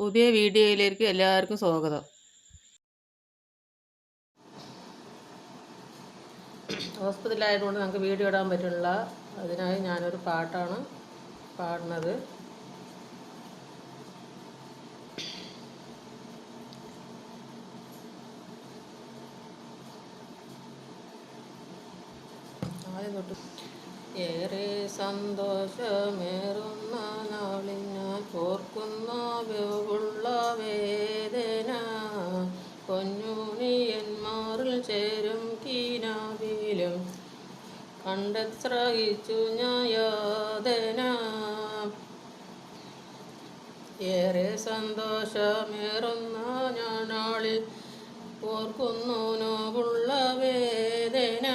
പുതിയ വീഡിയോയിലേക്ക് എല്ലാവർക്കും സ്വാഗതം. ഹോസ്പിറ്റലായതുകൊണ്ട് നമുക്ക് വീഡിയോ ഇടാൻ പറ്റില്ല. അതിനായി ഞാനൊരു പാട്ടാണ് പാടുന്നത്. ആദ്യം തൊട്ട് ഏറെ സന്തോഷമേറുന്ന ചേരും കീനാവിലും കണ്ടെത്രയിച്ചു ഞാൻ യാതന ഏറെ സന്തോഷമേറുന്ന ഞാൻ നാളിൽ ഓർക്കുന്നു നോവുള്ള വേദന.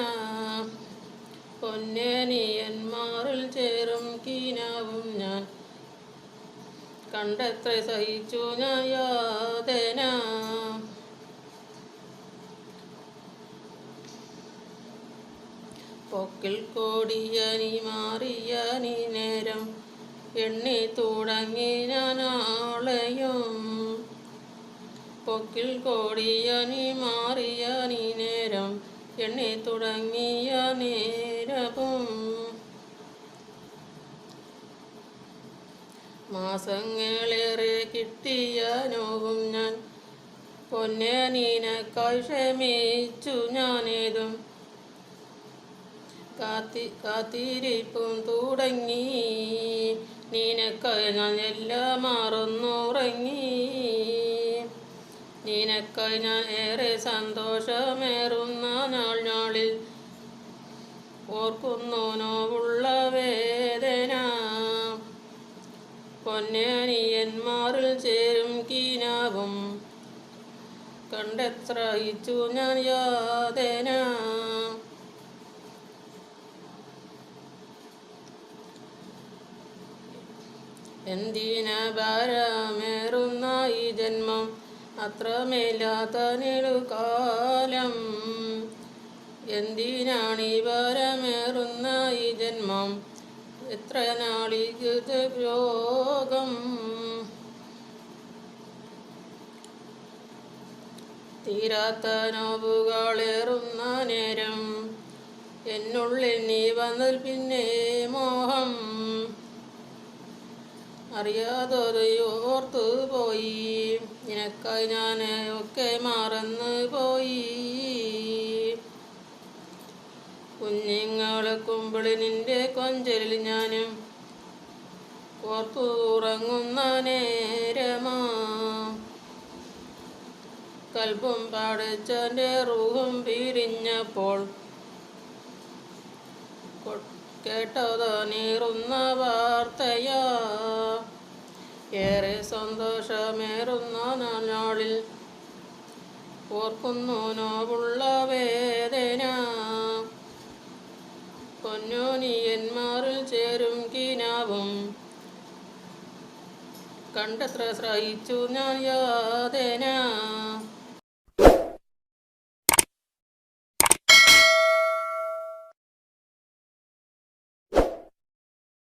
പൊന്നേനിയന്മാറിൽ ചേരും കീനാവും ഞാൻ. കണ്ടെത്ര സഹിച്ചു ഞാൻ യാതന പൊക്കിൽ കോടിയനി മാറിയനി നേരം. എണ്ണി തുടങ്ങി ഞാൻ ആളെയും. പൊക്കിൽ കോടിയനി മാറിയനി നേരം. എണ്ണി തുടങ്ങിയ നേരവും. മാസങ്ങളേറെ കിട്ടിയ നോവും ഞാൻ. പൊന്നെ നീനക്കായി ക്ഷമിച്ചു ഞാനേതും. കാത്തി കാത്തിരിപ്പും തുടങ്ങി. നീനക്കായി ഞാൻ എല്ലാം മറന്നുറങ്ങി നീനക്കായി ഞാൻ ഏറെ സന്തോഷമേറുന്ന നാൾ നാളിൽ ഓർക്കുന്നു നോവുള്ള വേദന. പൊന്നനിയന്മാരിൽ ചേരും കീനാവും. കണ്ടെത്രയിച്ചു ഞാൻ യാതന. എന്തിന ഭാരമേറുന്ന ഈ ജന്മം? അത്രമേലാത്ത നെടുകാലം എന്തിനാണ് ഈ ഭാരമേറുന്ന ഈ ജന്മം? എത്ര നാളികൃത രോഗം? തീരാത്ത നോവുകളേറുന്ന നേരം. എന്നുള്ളിൽ നീ വന്നതിൽ പിന്നെ മോഹം. അറിയാതെ ഓർത്തു പോയി. നിനക്കായി ഞാൻ ഒക്കെ മറന്നു പോയി. കുഞ്ഞുങ്ങളെ കുമ്പിളി നിന്റെ കൊഞ്ചലിൽ ഞാനും ഓർത്തു ഉറങ്ങുന്ന നേരമാ. കൽപ്പും പാടിച്ചന്റെ റൂഹും പിരിഞ്ഞപ്പോൾ കേട്ടത് നീറുന്ന വാർത്തയാ. ഏറെ സന്തോഷമേറുന്ന നാളിൽ ഓർക്കുന്നു നോവുള്ള വേദന. പൊന്നോനിയന്മാരിൽ ചേരും കിനാവും. കണ്ടത്ര സഹിച്ചു ഞാൻ യാതന.